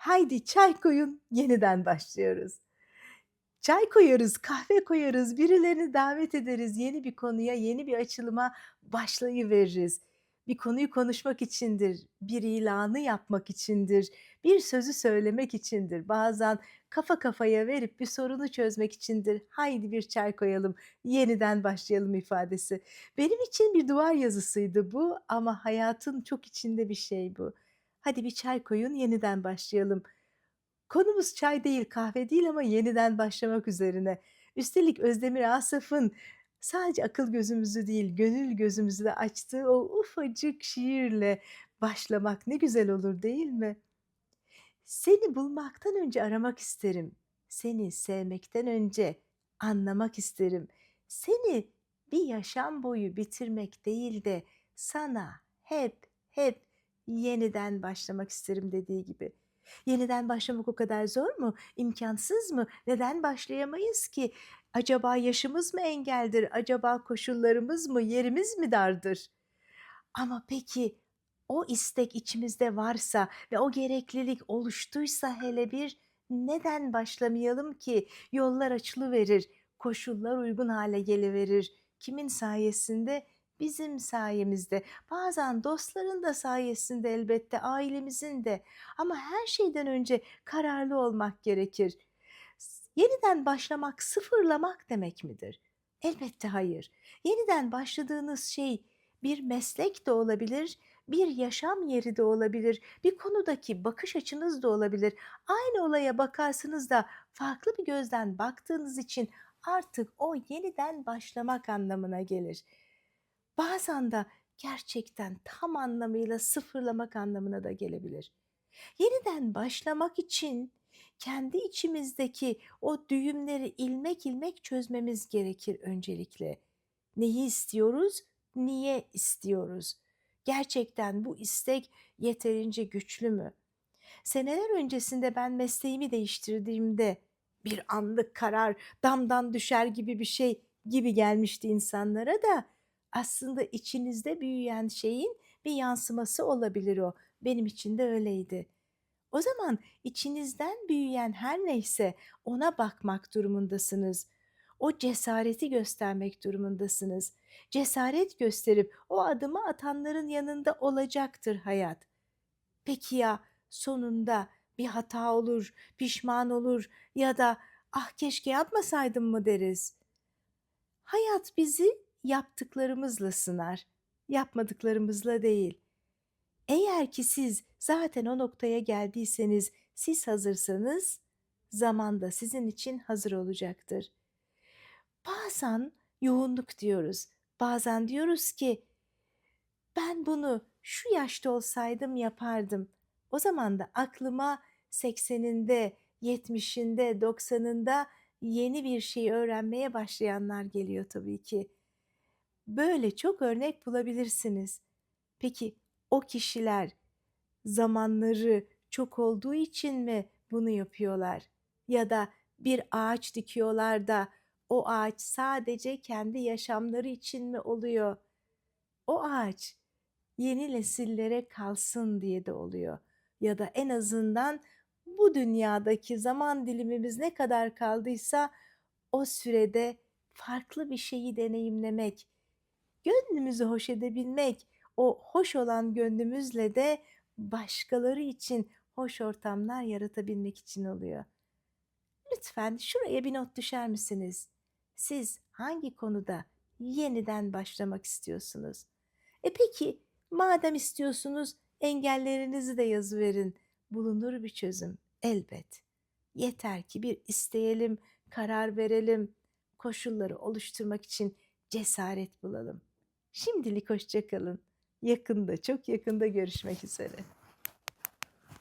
Haydi çay koyun, yeniden başlıyoruz. Çay koyarız, kahve koyarız, birilerini davet ederiz, yeni bir konuya, yeni bir açılıma başlayıveririz. Bir konuyu konuşmak içindir, bir ilanı yapmak içindir, bir sözü söylemek içindir. Bazen kafa kafaya verip bir sorunu çözmek içindir. Haydi bir çay koyalım, yeniden başlayalım ifadesi. Benim için bir duvar yazısıydı bu ama hayatın çok içinde bir şey bu. Hadi bir çay koyun, yeniden başlayalım. Konumuz çay değil, kahve değil ama yeniden başlamak üzerine. Üstelik Özdemir Asaf'ın sadece akıl gözümüzü değil, gönül gözümüzü de açtığı o ufacık şiirle başlamak ne güzel olur değil mi? Seni bulmaktan önce aramak isterim. Seni sevmekten önce anlamak isterim. Seni bir yaşam boyu bitirmek değil de sana hep hep yeniden başlamak isterim dediği gibi. Yeniden başlamak o kadar zor mu? İmkansız mı? Neden başlayamayız ki? Acaba yaşımız mı engeldir? Acaba koşullarımız mı, yerimiz mi dardır? Ama peki o istek içimizde varsa ve o gereklilik oluştuysa hele bir neden başlamayalım ki? Yollar açılıverir, koşullar uygun hale geliverir. Kimin sayesinde? Bizim sayemizde. Bazen dostların da sayesinde elbette, ailemizin de. Ama her şeyden önce kararlı olmak gerekir. Yeniden başlamak, sıfırlamak demek midir? Elbette hayır. Yeniden başladığınız şey bir meslek de olabilir, bir yaşam yeri de olabilir, bir konudaki bakış açınız da olabilir. Aynı olaya bakarsınız da farklı bir gözden baktığınız için artık o yeniden başlamak anlamına gelir. Bazen de gerçekten tam anlamıyla sıfırlamak anlamına da gelebilir. Yeniden başlamak için kendi içimizdeki o düğümleri ilmek ilmek çözmemiz gerekir öncelikle. Neyi istiyoruz? Niye istiyoruz? Gerçekten bu istek yeterince güçlü mü? Seneler öncesinde ben mesleğimi değiştirdiğimde bir anlık karar, damdan düşer gibi bir şey gibi gelmişti insanlara da aslında içinizde büyüyen şeyin bir yansıması olabilir o. Benim için de öyleydi. O zaman içinizden büyüyen her neyse ona bakmak durumundasınız. O cesareti göstermek durumundasınız. Cesaret gösterip o adımı atanların yanında olacaktır hayat. Peki ya sonunda bir hata olur, pişman olur ya da ah keşke yapmasaydım mı deriz? Hayat bizi yaptıklarımızla sınar, yapmadıklarımızla değil. Eğer ki siz zaten o noktaya geldiyseniz, siz hazırsanız zaman da sizin için hazır olacaktır. Bazen yoğunluk diyoruz. Bazen diyoruz ki ben bunu şu yaşta olsaydım yapardım. O zaman da aklıma 80'inde, 70'inde, 90'ında yeni bir şey öğrenmeye başlayanlar geliyor tabii ki. Böyle çok örnek bulabilirsiniz. Peki o kişiler zamanları çok olduğu için mi bunu yapıyorlar? Ya da bir ağaç dikiyorlar da o ağaç sadece kendi yaşamları için mi oluyor? O ağaç yeni nesillere kalsın diye de oluyor. Ya da en azından bu dünyadaki zaman dilimimiz ne kadar kaldıysa o sürede farklı bir şeyi deneyimlemek, gönlümüzü hoş edebilmek, o hoş olan gönlümüzle de başkaları için hoş ortamlar yaratabilmek için oluyor. Lütfen şuraya bir not düşer misiniz? Siz hangi konuda yeniden başlamak istiyorsunuz? E peki madem istiyorsunuz engellerinizi de yazıverin. Bulunur bir çözüm elbet. Yeter ki bir isteyelim, karar verelim, koşulları oluşturmak için cesaret bulalım. Şimdilik hoşça kalın. Yakında, çok yakında görüşmek üzere.